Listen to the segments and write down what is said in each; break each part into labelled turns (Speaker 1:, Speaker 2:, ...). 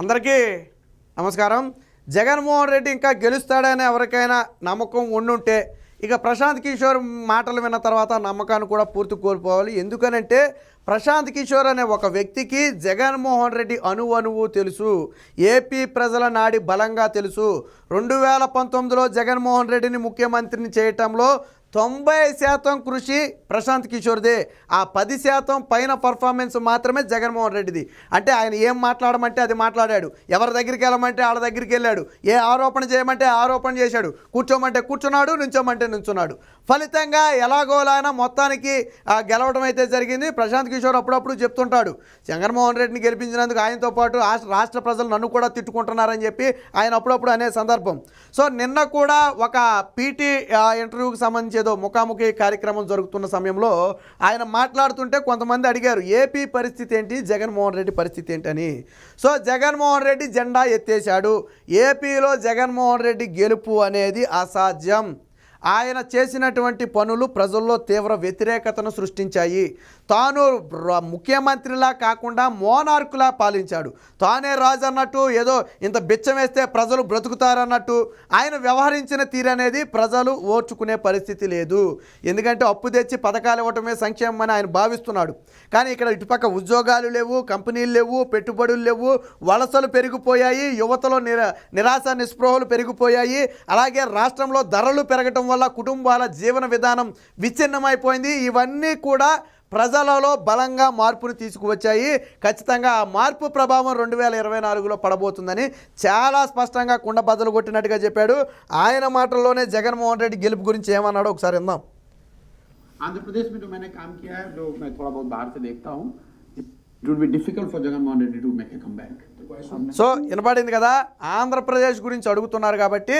Speaker 1: అందరికీ నమస్కారం. జగన్మోహన్ రెడ్డి ఇంకా గెలుస్తాడని ఎవరికైనా నమ్మకం ఉండుంటే ఇక ప్రశాంత్ కిషోర్ మాటలు విన్న తర్వాత నమ్మకాన్ని కూడా పూర్తి కోల్పోవాలి. ఎందుకనంటే ప్రశాంత్ కిషోర్ అనే ఒక వ్యక్తికి జగన్మోహన్ రెడ్డి అణువు అణువు తెలుసు. ఏపీ ప్రజల నాడి బలంగా తెలుసు. రెండు వేల పంతొమ్మిదిలో జగన్మోహన్ రెడ్డిని ముఖ్యమంత్రిని చేయటంలో తొంభై శాతం కృషి ప్రశాంత్ కిషోర్దే. ఆ పది శాతం పైన పర్ఫార్మెన్స్ మాత్రమే జగన్మోహన్ రెడ్డిది. అంటే ఆయన ఏం మాట్లాడమంటే అది మాట్లాడాడు. ఎవరి దగ్గరికి వెళ్ళమంటే వాళ్ళ దగ్గరికి వెళ్ళాడు. ఏ ఆరోపణ చేయమంటే ఆరోపణ చేశాడు. కూర్చోమంటే కూర్చున్నాడు నుంచోమంటే నుంచున్నాడు. ఫలితంగా ఎలాగోలానా మొత్తానికి గెలవడం అయితే జరిగింది. ప్రశాంత్ కిషోర్ అప్పుడప్పుడు చెప్తుంటాడు. జగన్మోహన్ రెడ్డిని గెలిపించినందుకు ఆయనతో పాటు రాష్ట్ర రాష్ట్ర ప్రజలు నన్ను కూడా తిట్టుకుంటున్నారని చెప్పి ఆయన అప్పుడప్పుడు అనే సందర్భం. సో నిన్న కూడా ఒక పీటీ ఇంటర్వ్యూకి సంబంధించి ఏదో ముఖాముఖి కార్యక్రమం జరుగుతున్న సమయంలో ఆయన మాట్లాడుతుంటే కొంతమంది అడిగారు ఏపీ పరిస్థితి ఏంటి? జగన్మోహన్ రెడ్డి పరిస్థితి ఏంటని? సో జగన్మోహన్ రెడ్డి జెండా ఎత్తేశాడు. ఏపీలో జగన్మోహన్ రెడ్డి గెలుపు అనేది అసాధ్యం. ఆయన చేసినటువంటి పనులు ప్రజల్లో తీవ్ర వ్యతిరేకతను సృష్టించాయి. తాను ముఖ్యమంత్రిలా కాకుండా మోనార్కులా పాలించాడు. తానే రాజు అన్నట్టు ఏదో ఇంత బిచ్చం వేస్తే ప్రజలు బ్రతుకుతారన్నట్టు ఆయన వ్యవహరించిన తీరనేది ప్రజలు ఓర్చుకునే పరిస్థితి లేదు. ఎందుకంటే అప్పు తెచ్చి పథకాలు ఇవ్వటమే సంక్షేమం అని ఆయన భావిస్తున్నాడు. కానీ ఇక్కడ ఇటుపక్క ఉద్యోగాలు లేవు కంపెనీలు లేవు పెట్టుబడులు లేవు వలసలు పెరిగిపోయాయి యువతలో నిరా నిరాశ నిస్పృహలు పెరిగిపోయాయి అలాగే రాష్ట్రంలో ధరలు పెరగటం వల్ల కుటుంబాల జీవన విధానం విచ్ఛిన్నమైపోయింది. ఇవన్నీ కూడా ప్రజలలో బలంగా మార్పును తీసుకువచ్చాయి ఖచ్చితంగా ఆ మార్పు ప్రభావం రెండు వేల ఇరవై నాలుగులో పడబోతుందని చాలా స్పష్టంగా కుండ బద్దలు కొట్టినట్టుగా చెప్పాడు ఆయన మాటల్లోనే జగన్మోహన్ రెడ్డి గెలుపు గురించి ఏమన్నాడో ఒకసారి విందాం
Speaker 2: आंध्र प्रदेश में जो मैंने काम किया है जो मैं थोड़ा बहुत बाहर से देखता हूँ it would be difficult for Jagan Mohan Reddy to make a come back
Speaker 1: so వినపడింది కదా ఆంధ్రప్రదేశ్ గురించి అడుగుతున్నారు కాబట్టి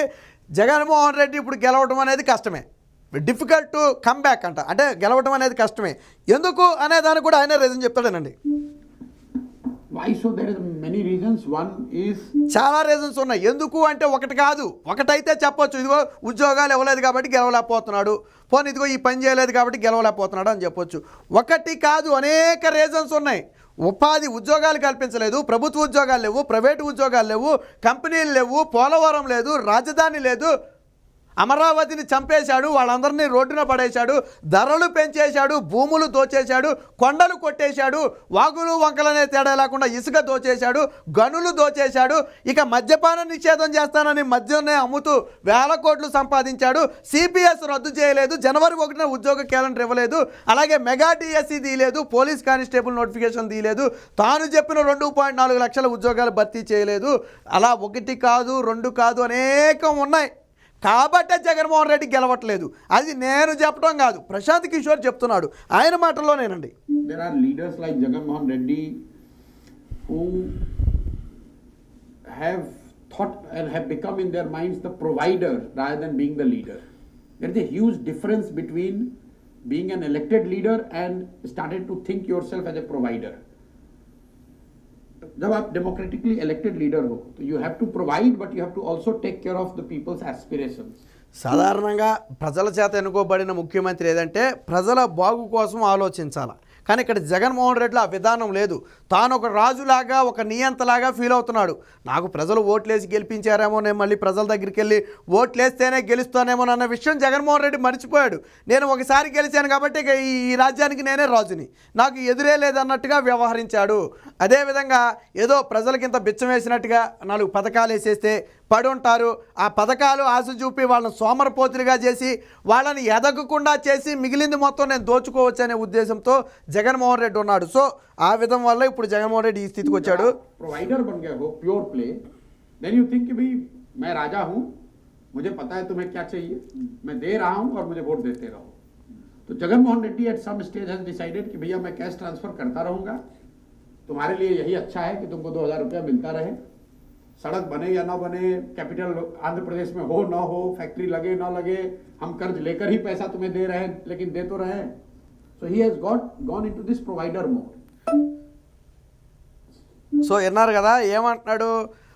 Speaker 1: జగన్మోహన్ రెడ్డి ఇప్పుడు గెలవడం అనేది కష్టమే డిఫికల్ట్ టు కమ్ బ్యాక్ అంట. అంటే గెలవడం అనేది కష్టమే. ఎందుకు అనే దానికి కూడా ఆయనే రీజన్ చెప్తాడేనండి. చాలా రీజన్స్ ఉన్నాయి. ఎందుకు అంటే ఒకటి కాదు. ఒకటైతే చెప్పొచ్చు. ఇదిగో ఉద్యోగాలు ఇవ్వలేదు కాబట్టి గెలవలేకపోతున్నాడు. పోనీ ఇదిగో ఈ పని చేయలేదు కాబట్టి గెలవలేకపోతున్నాడు అని చెప్పొచ్చు. ఒకటి కాదు అనేక రీజన్స్ ఉన్నాయి. ఉపాధి ఉద్యోగాలు కల్పించలేదు ప్రభుత్వ ఉద్యోగాలు లేవు ప్రైవేటు ఉద్యోగాలు లేవు కంపెనీలు లేవు పోలవరం లేదు రాజధాని లేదు అమరావతిని చంపేశాడు వాళ్ళందరినీ రోడ్డున పడేశాడు ధరలు పెంచేశాడు భూములు దోచేశాడు కొండలు కొట్టేశాడు వాగులు వంకలనే తేడా లేకుండా ఇసుక దోచేశాడు గనులు దోచేశాడు ఇక మద్యపాన నిషేధం చేస్తానని మద్యాన్ని అమ్ముతూ వేల కోట్లు సంపాదించాడు. సిపిఎస్ రద్దు చేయలేదు జనవరి ఒకటిన ఉద్యోగ క్యాలెండర్ ఇవ్వలేదు అలాగే మెగా డిఎస్సి తీయలేదు పోలీస్ కానిస్టేబుల్ నోటిఫికేషన్ తీయలేదు తాను చెప్పిన రెండు పాయింట్ నాలుగు లక్షల ఉద్యోగాలు భర్తీ చేయలేదు. అలా ఒకటి కాదు రెండు కాదు అనేకం ఉన్నాయి. కాబట్టే జగన్మోహన్ రెడ్డి గెలవట్లేదు అది నేను చెప్పడం కాదు ప్రశాంత్ కిషోర్ చెప్తున్నాడు ఆయన మాటల్లోనేనండి
Speaker 2: there Jaganmohan Reddy have thought and have become in their minds the provider rather than being the leader. There is a huge difference between being an elected leader and started to think yourself as a provider. जब आप democratically elected leader हो तो you have to provide but you have to also take care of the people's aspirations
Speaker 1: సాధారణంగా ప్రజల చేత ఎన్నుకోబడిన ముఖ్యమంత్రి ఏదంటే ప్రజల బాగు కోసం ఆలోచించాలి కానీ ఇక్కడ జగన్మోహన్ రెడ్డిలో ఆ విధానం లేదు. తాను ఒక రాజులాగా ఒక నియంతలాగా ఫీల్ అవుతున్నాడు. నాకు ప్రజలు ఓట్లేసి గెలిపించారేమో నేను మళ్ళీ ప్రజల దగ్గరికి వెళ్ళి ఓట్లేస్తేనే గెలుస్తానేమో అన్న విషయం జగన్మోహన్ రెడ్డి మర్చిపోయాడు. నేను ఒకసారి గెలిచాను కాబట్టి ఈ రాజ్యానికి నేనే రాజుని. నాకు ఎదురే లేదన్నట్టుగా వ్యవహరించాడు. అదేవిధంగా ఏదో ప్రజలకింత బిచ్చం వేసినట్టుగా నాలుగు పథకాలు వేసేస్తే పడి ఉంటారు ఆ పథకాలు ఆశ చూపి వాళ్ళని సోమరపోతులుగా చేసి వాళ్ళని ఎదగకుండా చేసి మిగిలింది మొత్తం నేను దోచుకోవచ్చు అనే ఉద్దేశంతో జగన్మోహన్ రెడ్డి ఉన్నాడు సో ఆ విధం వల్ల ఇప్పుడు జగన్మోహన్ రెడ్డి ఈ స్థితికి వచ్చాడు
Speaker 2: प्रोवाइडर बन गए हो pure play then you think कि भाई मैं राजा हूं मुझे पता है तुम्हें क्या चाहिए मैं दे रहा हूं और मुझे वोट देते रहो तो Jagan Mohan Reddy at some stage has decided कि भैया मैं कैश ट्रांसफर करता रहूंगा तुम्हारे लिए यही अच्छा है कि तुमको दो हजार रुपया मिलता रहे सड़क बने या ना बने कैपिटल आंध्र प्रदेश में हो ना हो फैक्ट्री लगे ना लगे हम कर्ज लेकर ही पैसा तुम्हें दे रहे हैं लेकिन दे तो रहे हैं so he has got gone into this provider mode
Speaker 1: so విన్నారు కదా ఏమంటున్నాడు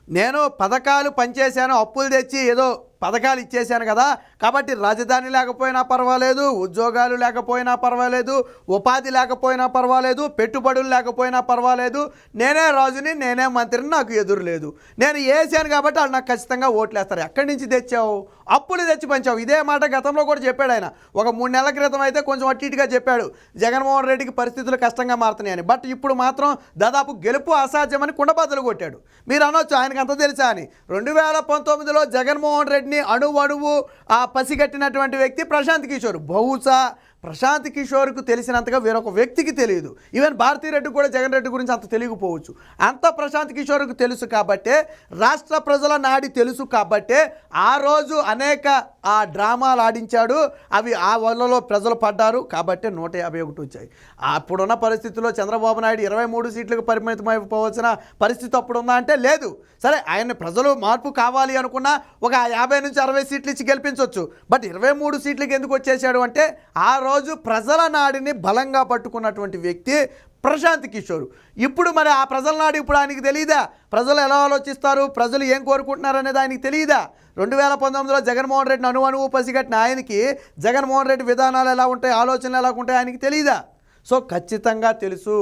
Speaker 1: నేను పథకాలు పనిచేశాను అప్పులు తెచ్చి ఏదో పథకాలు ఇచ్చేశాను కదా కాబట్టి రాజధాని లేకపోయినా పర్వాలేదు ఉద్యోగాలు లేకపోయినా పర్వాలేదు ఉపాధి లేకపోయినా పర్వాలేదు పెట్టుబడులు లేకపోయినా పర్వాలేదు. నేనే రాజుని నేనే మంత్రిని నాకు ఎదురు లేదు. నేను వేసాను కాబట్టి వాళ్ళు నాకు ఖచ్చితంగా ఓట్లేస్తారు. ఎక్కడి నుంచి తెచ్చావు? అప్పులు తెచ్చి పంచావు. ఇదే మాట గతంలో కూడా చెప్పాడు ఆయన. ఒక మూడు నెలల క్రితం అయితే కొంచెం అటు ఇటుగా చెప్పాడు. జగన్మోహన్ రెడ్డికి పరిస్థితులు కష్టంగా మారుతున్నాయని బట్ ఇప్పుడు మాత్రం దాదాపు గెలుపు అసాధ్యమని కుండబద్దలు కొట్టాడు. మీరు అనొచ్చు ఆయనకు అంత తెలుసా అని. రెండు వేల పంతొమ్మిదిలో జగన్మోహన్ రెడ్డి అణువు అణువు ఆ పసిగట్టినటువంటి వ్యక్తి ప్రశాంత్ కిషోర్. బహుశా ప్రశాంత్ కిషోర్కు తెలిసినంతగా వేరొక వ్యక్తికి తెలియదు. ఈవెన్ భారతీరెడ్డి కూడా జగన్ రెడ్డి గురించి అంత తెలియకపోవచ్చు. అంత ప్రశాంత్ కిషోర్కు తెలుసు కాబట్టే రాష్ట్ర ప్రజల నాడి తెలుసు కాబట్టే ఆ రోజు అనేక ఆ డ్రామాలు ఆడించాడు. అవి ఆ వలలో ప్రజలు పడ్డారు. కాబట్టి నూట యాభై ఒకటి వచ్చాయి. అప్పుడున్న పరిస్థితుల్లో చంద్రబాబు నాయుడు ఇరవై మూడు సీట్లకు పరిమితమైపోవలసిన పరిస్థితి అప్పుడు ఉందా అంటే లేదు. సరే ఆయన ప్రజలు మార్పు కావాలి అనుకున్నా ఒక యాభై నుంచి అరవై సీట్లు ఇచ్చి గెలిపించవచ్చు బట్ ఇరవై మూడు సీట్లకి ఎందుకు వచ్చేసాడు అంటే ఆ రోజు ప్రజల నాడిని బలంగా పట్టుకున్నటువంటి వ్యక్తి ప్రశాంత్ కిషోర్. ఇప్పుడు మరి ఆ ప్రజల నాడు ఇప్పుడు ఆయనకి తెలియదా ప్రజలు ఎలా ఆలోచిస్తారు? ప్రజలు ఏం కోరుకుంటున్నారు అనేది ఆయనకి తెలియదా రెండు వేల పంతొమ్మిదిలో జగన్మోహన్ రెడ్డిని అణు అణువు పసిగట్టిన ఆయనకి జగన్మోహన్ రెడ్డి విధానాలు ఎలా ఉంటాయి? ఆలోచనలు ఎలా ఉంటాయి? ఆయనకి తెలియదా సో ఖచ్చితంగా తెలుసు.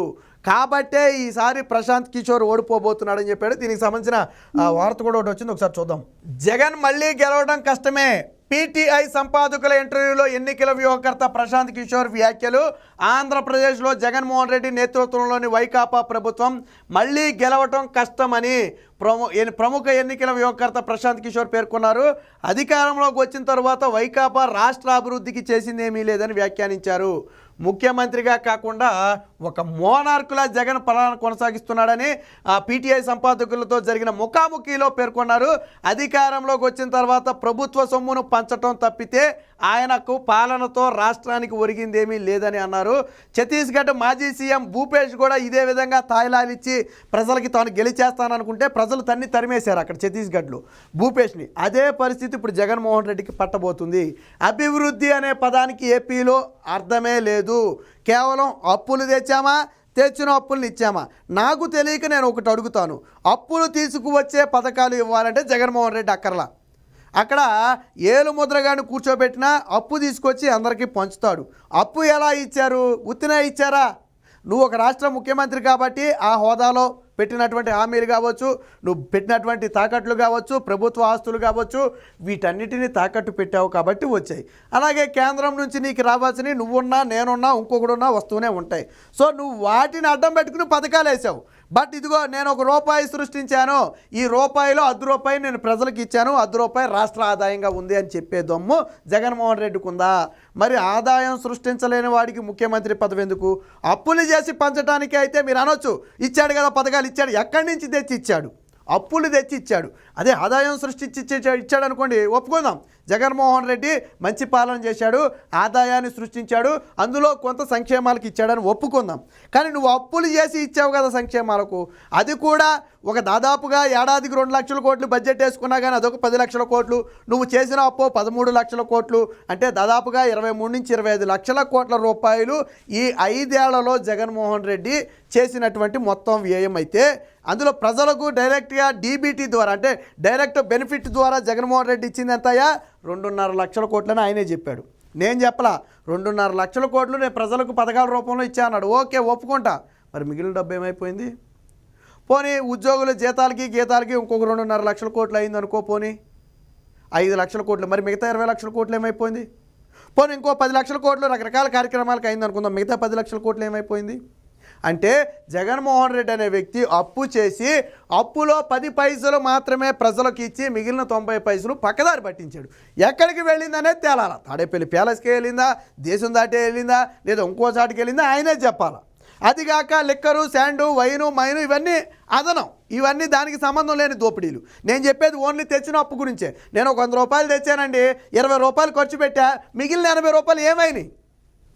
Speaker 1: కాబట్టే ఈసారి ప్రశాంత్ కిషోర్ ఓడిపోబోతున్నాడని చెప్పాడు. దీనికి సంబంధించిన ఆ, వార్త కూడా ఒకటి వచ్చింది. ఒకసారి చూద్దాం. జగన్ మళ్ళీ గెలవడం కష్టమే. పీటీఐ సంపాదకుల ఇంటర్వ్యూలో ఎన్నికల వ్యూహకర్త ప్రశాంత్ కిషోర్ వ్యాఖ్యలు. ఆంధ్రప్రదేశ్లో జగన్మోహన్ రెడ్డి నేతృత్వంలోని వైకాపా ప్రభుత్వం మళ్ళీ గెలవటం కష్టమని ప్రము ప్రముఖ ఎన్నికల వ్యూహకర్త ప్రశాంత్ కిషోర్ పేర్కొన్నారు. అధికారంలోకి వచ్చిన తర్వాత వైకాపా రాష్ట్ర అభివృద్ధికి చేసిందేమీ లేదని వ్యాఖ్యానించారు. ముఖ్యమంత్రిగా కాకుండా ఒక మోనార్కులా జగన్ పలాన కొనసాగిస్తున్నాడని ఆ పీటీఐ సంపాదకులతో జరిగిన ముఖాముఖిలో పేర్కొన్నారు. అధికారంలోకి వచ్చిన తర్వాత ప్రభుత్వ సొమ్మును పంచటం తప్పితే ఆయనకు పాలనతో రాష్ట్రానికి ఒరిగిందేమీ లేదని అన్నారు. ఛత్తీస్గఢ్ మాజీ సీఎం భూపేష్ కూడా ఇదే విధంగా తాయిలాలిచ్చి ప్రజలకి తాను గెలిచేస్తాననుకుంటే ప్రజలు తన్ని తరిమేశారు అక్కడ ఛత్తీస్గఢ్లో. భూపేష్ని అదే పరిస్థితి ఇప్పుడు జగన్మోహన్ రెడ్డికి పట్టబోతుంది. అభివృద్ధి అనే పదానికి ఏపీలో అర్థమే లేదు. కేవలం అప్పులు తెచ్చామా? తెచ్చిన అప్పులను ఇచ్చామా? నాకు తెలియక నేను ఒకటి అడుగుతాను. అప్పులు తీసుకువచ్చే పథకాలు ఇవ్వాలంటే జగన్మోహన్ రెడ్డి అక్కర్లా. అక్కడ ఏలు ముద్రగాని కూర్చోబెట్టినా అప్పు తీసుకొచ్చి అందరికీ పంచుతాడు. అప్పు ఎలా ఇచ్చారు? ఉత్తినే ఇచ్చారా? నువ్వు ఒక రాష్ట్ర ముఖ్యమంత్రి కాబట్టి ఆ హోదాలో పెట్టినటువంటి హామీలు కావచ్చు నువ్వు పెట్టినటువంటి తాకట్లు కావచ్చు ప్రభుత్వ ఆస్తులు కావచ్చు వీటన్నిటిని తాకట్టు పెట్టావు కాబట్టి వచ్చాయి. అలాగే కేంద్రం నుంచి నీకు రావాల్సినవి నువ్వున్నా నేనున్నా ఇంకొకడున్నా వస్తూనే ఉంటాయి. సో నువ్వు వాటిని అడ్డం పెట్టుకుని పథకాలు వేసావు బట్ ఇదిగో నేను ఒక రూపాయి సృష్టించాను. ఈ రూపాయిలో అర్ధ రూపాయి నేను ప్రజలకు ఇచ్చాను. అర్ధ రూపాయి రాష్ట్ర ఆదాయంగా ఉంది అని చెప్పే దమ్ము జగన్మోహన్ రెడ్డికి ఉందా మరి ఆదాయం సృష్టించలేని వాడికి ముఖ్యమంత్రి పదవి ఎందుకు? అప్పులు చేసి పంచడానికి అయితే మీరు అనొచ్చు. ఇచ్చాడు కదా పథకాలు ఇచ్చాడు. ఎక్కడి నుంచి తెచ్చి ఇచ్చాడు? అప్పులు తెచ్చి ఇచ్చాడు అదే ఆదాయం సృష్టించి ఇచ్చే- ఇచ్చాడు అనుకోండి ఒప్పుకుందాం. జగన్మోహన్ రెడ్డి మంచి పాలన చేశాడు ఆదాయాన్ని సృష్టించాడు అందులో కొంత సంక్షేమాలకు ఇచ్చాడని ఒప్పుకుందాం. కానీ నువ్వు అప్పులు చేసి ఇచ్చావు కదా సంక్షేమాలకు. అది కూడా ఒక దాదాపుగా ఏడాదికి రెండు లక్షల కోట్లు బడ్జెట్ వేసుకున్నా కానీ అదొక పది లక్షల కోట్లు. నువ్వు చేసిన అప్పు పదమూడు లక్షల కోట్లు. అంటే దాదాపుగా ఇరవై మూడు నుంచి ఇరవై ఐదు లక్షల కోట్ల రూపాయలు ఈ ఐదేళ్ళలో జగన్మోహన్ రెడ్డి చేసినటువంటి మొత్తం వ్యయం అయితే అందులో ప్రజలకు డైరెక్ట్గా డీబీటీ ద్వారా అంటే డైరెక్ట్ బెనిఫిట్ ద్వారా జగన్మోహన్ రెడ్డి ఇచ్చింది ఎంతయ్యా? రెండున్నర లక్షల కోట్లని ఆయనే చెప్పాడు. నేను చెప్పలా రెండున్నర లక్షల కోట్లు నేను ప్రజలకు పథకాల రూపంలో ఇచ్చా అన్నాడు. ఓకే ఒప్పుకుంటా. మరి మిగిలిన డబ్బు ఏమైపోయింది? పోనీ ఉద్యోగుల జీతాలకి గీతాలకి ఇంకొక రెండున్నర లక్షల కోట్లు అయింది అనుకో పోనీ. ఐదు లక్షల కోట్లు మరి మిగతా ఇరవై లక్షల కోట్లు ఏమైపోయింది? పోనీ ఇంకో పది లక్షల కోట్లు రకరకాల కార్యక్రమాలకు అయింది అనుకుందాం మిగతా పది లక్షల కోట్లు ఏమైపోయింది? అంటే జగన్మోహన్ రెడ్డి అనే వ్యక్తి అప్పు చేసి అప్పులో పది పైసలు మాత్రమే ప్రజలకు ఇచ్చి మిగిలిన తొంభై పైసలు పక్కదారి పట్టించాడు. ఎక్కడికి వెళ్ళిందనేది తేలాల. తాడేపల్లి ప్యాలెస్కి వెళ్ళిందా? దేశం దాటే వెళ్ళిందా? లేదా ఇంకో చాటుకి వెళ్ళిందా? ఆయనే చెప్పాలా. అదిగాక లిక్కరు శాండు వైను మైను ఇవన్నీ అదనం. ఇవన్నీ దానికి సంబంధం లేని దోపిడీలు. నేను చెప్పేది ఓన్లీ తెచ్చిన అప్పు గురించే. నేను ఒక వంద రూపాయలు తెచ్చానండి. ఇరవై రూపాయలు ఖర్చు పెట్టా. మిగిలిన ఎనభై రూపాయలు ఏమైనాయి?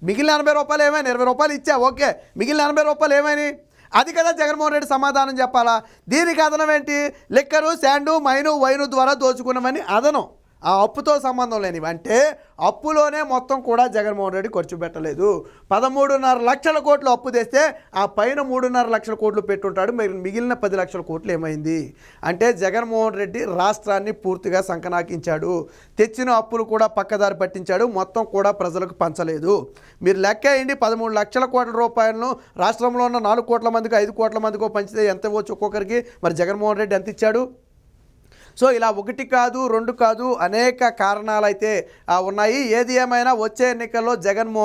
Speaker 1: మిగిలిన ఎనభై రూపాయలు ఏమైనా? ఇరవై రూపాయలు ఇచ్చా ఓకే. మిగిలిన ఎనభై రూపాయలు ఏమైనాయి అది కదా జగన్మోహన్ రెడ్డి సమాధానం చెప్పాలా? దీనికి అదనం ఏంటి? లిక్కరు శాండు మైను వైను ద్వారా దోచుకున్నామని అదనం. ఆ అప్పుతో సంబంధం లేనివి. అంటే అప్పులోనే మొత్తం కూడా జగన్మోహన్ రెడ్డి ఖర్చు పెట్టలేదు. పదమూడున్నర లక్షల కోట్లు అప్పు తెస్తే ఆ పైన మూడున్నర లక్షల కోట్లు పెట్టుంటాడు. మరి మిగిలిన పది లక్షల కోట్లు ఏమైంది? అంటే జగన్మోహన్ రెడ్డి రాష్ట్రాన్ని పూర్తిగా సంకనాకించాడు. తెచ్చిన అప్పులు కూడా పక్కదారి పట్టించాడు. మొత్తం కూడా ప్రజలకు పంచలేదు. మీరు లెక్క వేయండి పదమూడు లక్షల కోట్ల రూపాయలను రాష్ట్రంలో ఉన్న నాలుగు కోట్ల మందికి ఐదు కోట్ల మందికో పంచితే ఎంత ఇవ్వచ్చు ఒక్కొక్కరికి? మరి జగన్మోహన్ రెడ్డి ఎంత ఇచ్చాడు? సో ఇలా ఒకటి కాదు రెండు కాదు అనేక కారణాలు అయితే ఆ, ఉన్నాయి. ఏది ఏమైనా వచ్చే ఎన్నికల్లో జగన్మోహన్